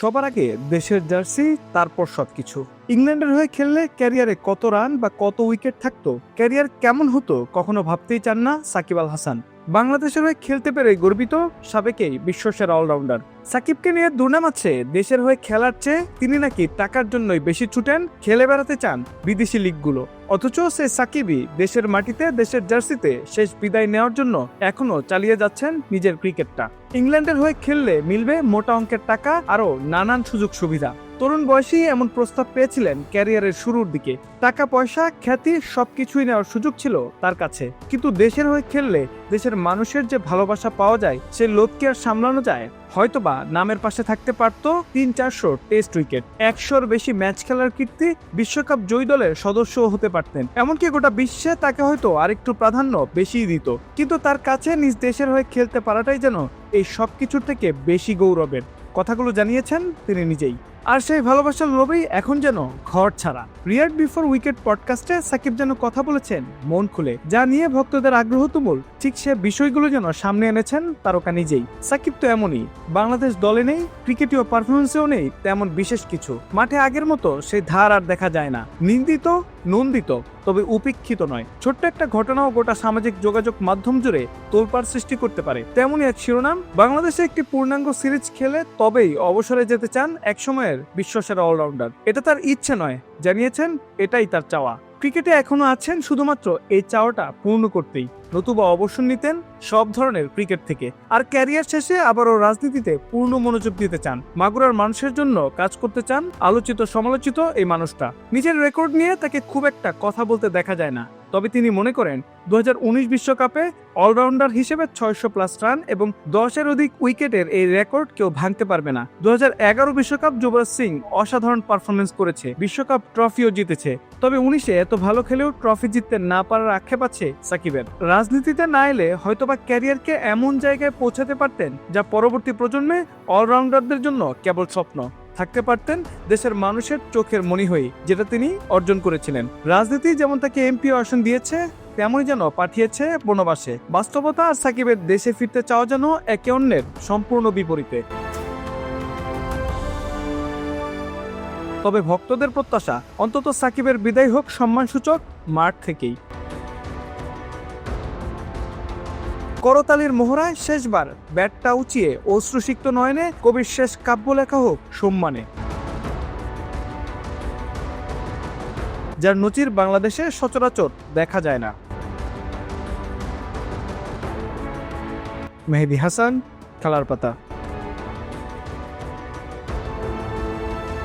সবার আগে দেশের জার্সি, তারপর সবকিছু। ইংল্যান্ডের হয়ে খেললে ক্যারিয়ারে কত রান বা কত উইকেট থাকতো, ক্যারিয়ার কেমন হতো কখনো ভাবতেই চান না সাকিব আল হাসান। বাংলাদেশের হয়ে খেলতে পেরে গর্বিত সাবেকেই বিশ্বসেরা অলরাউন্ডার। সাকিবকে নিয়ে দুর্নাম আছে, দেশের হয়ে খেলার চেয়ে তিনি নাকি টাকার জন্যই বেশি ছুটেন, খেলে বেড়াতে চান বিদেশি লিগগুলো। অথচ সে সাকিবই দেশের মাটিতে, দেশের জার্সিতে শেষ বিদায় নেওয়ার জন্য এখনও চালিয়ে যাচ্ছেন নিজের ক্রিকেটটা। ইংল্যান্ডের হয়ে খেললে মিলবে মোটা অঙ্কের টাকা, আরও নানান সুযোগ সুবিধা। তরুণ বয়সেই এমন প্রস্তাব পেয়েছিলেন ক্যারিয়ারের শুরুর দিকে। টাকা, পয়সা, খ্যাতি সবকিছুই নেওয়ার সুযোগ ছিল তার কাছে। কিন্তু দেশের হয়ে খেললে দেশের মানুষের যে ভালোবাসা পাওয়া যায়, সে লোভকে আর সামলানো যায়? হয়তোবা নামের পাশে থাকতে পারত তিন চারশো টেস্ট উইকেট। একশোর বেশি ম্যাচ খেলার কীর্তি বিশ্বকাপ জয়ী দলের সদস্যও হতে পারতেন। এমনকি গোটা বিশ্বে তাকে হয়তো আরেকটু প্রাধান্য বেশিই দিত। কিন্তু তার কাছে নিজ দেশের হয়ে খেলতে পারাটাই যেন এই সব কিছুর থেকে বেশি গৌরবের। কথাগুলো জানিয়েছেন তিনি নিজেই। আর সেই ভালোবাসার লোভেই এখন যেন ঘর ছাড়া। রিয়ার্ড বিফোর উইকেট পডকাস্টে সাকিব যেন কথা বলেছেন মন খুলে, যা নিয়ে ভক্তদের আগ্রহ তুমুল। ঠিক সে বিষয়গুলো যেন সামনে এনেছেন তারকা নিজেই। সাকিব তো এমনই, বাংলাদেশ দলে নেই, ক্রিকেটীয় পারফরমেন্সেও নেই, তেমন বিশেষ কিছু। মাঠে আগের মতো সেই ধার আর দেখা যায় না। নিন্দিত, নন্দিত, তবে উপেক্ষিত নয়। ছোট্ট একটা ঘটনাও গোটা সামাজিক যোগাযোগ মাধ্যম জুড়ে তোলপাড় সৃষ্টি করতে পারে। তেমনই এক শিরোনাম, বাংলাদেশে একটি পূর্ণাঙ্গ সিরিজ খেলে তবেই অবসরে যেতে চান একসময়ের বিশ্বসেরা অলরাউন্ডার। এটা তার ইচ্ছে নয়, জানিয়েছেন এটাই তার চাওয়া। ক্রিকেটে এখনও আছেন শুধুমাত্র এই চাওয়াটা পূর্ণ করতেই। নতুবা অবসর নিতেন সব ধরনের ক্রিকেট থেকে। আর ক্যারিয়ার শেষে আবারও রাজনীতিতে পূর্ণ মনোযোগ দিতে চান। মাগুরার মানুষের জন্য কাজ করতে চান আলোচিত সমালোচিত এই মানুষটা। নিজের রেকর্ড নিয়ে তাকে খুব একটা কথা বলতে দেখা যায় না। তবে তিনি মনে করেন দু বিশ্বকাপে অলরাউন্ডার হিসেবে ছয়শো প্লাস রান এবং দশের অধিক উইকেটের এই রেকর্ড কেউ ভাঙতে পারবে না। দু বিশ্বকাপ যুবরাজ সিং অসাধারণ পারফরমেন্স করেছে, বিশ্বকাপ ট্রফিও জিতেছে। তবে উনিশে এত ভালো খেলেও ট্রফি জিততে না পারার আক্ষেপ আছে সাকিবের। রাজনীতিতে না এলে হয়তোবা ক্যারিয়ারকে এমন জায়গায় পৌঁছাতে পারতেন যা পরবর্তী প্রজন্মে অলরাউন্ডারদের জন্য কেবল স্বপ্ন। থাকতে পারতেন দেশের মানুষের চোখের মনি হয়ে যেটা তিনি অর্জন করেছিলেন। রাজনীতি যেমন তাকে এমপি আসন দিয়েছে, তেমনই যেন পাঠিয়েছে বনবাসে বাস্তবতা আর সাকিবের দেশে ফিরতে চাওয়া যেন একে অন্যের সম্পূর্ণ বিপরীতে। তবে ভক্তদের প্রত্যাশা, অন্তত সাকিবের বিদায় হোক সম্মানসূচক মাঠ থেকেই। করতালির মোহরায় শেষবার ব্যাটটা উঁচিয়ে অশ্রুসিক্ত নয়নে কবির শেষ কাব্য লেখা হোক সম্মানে। যার নচির বাংলাদেশে সচরাচর দেখা যায় না। মেহেদি হাসান খেলার পাতা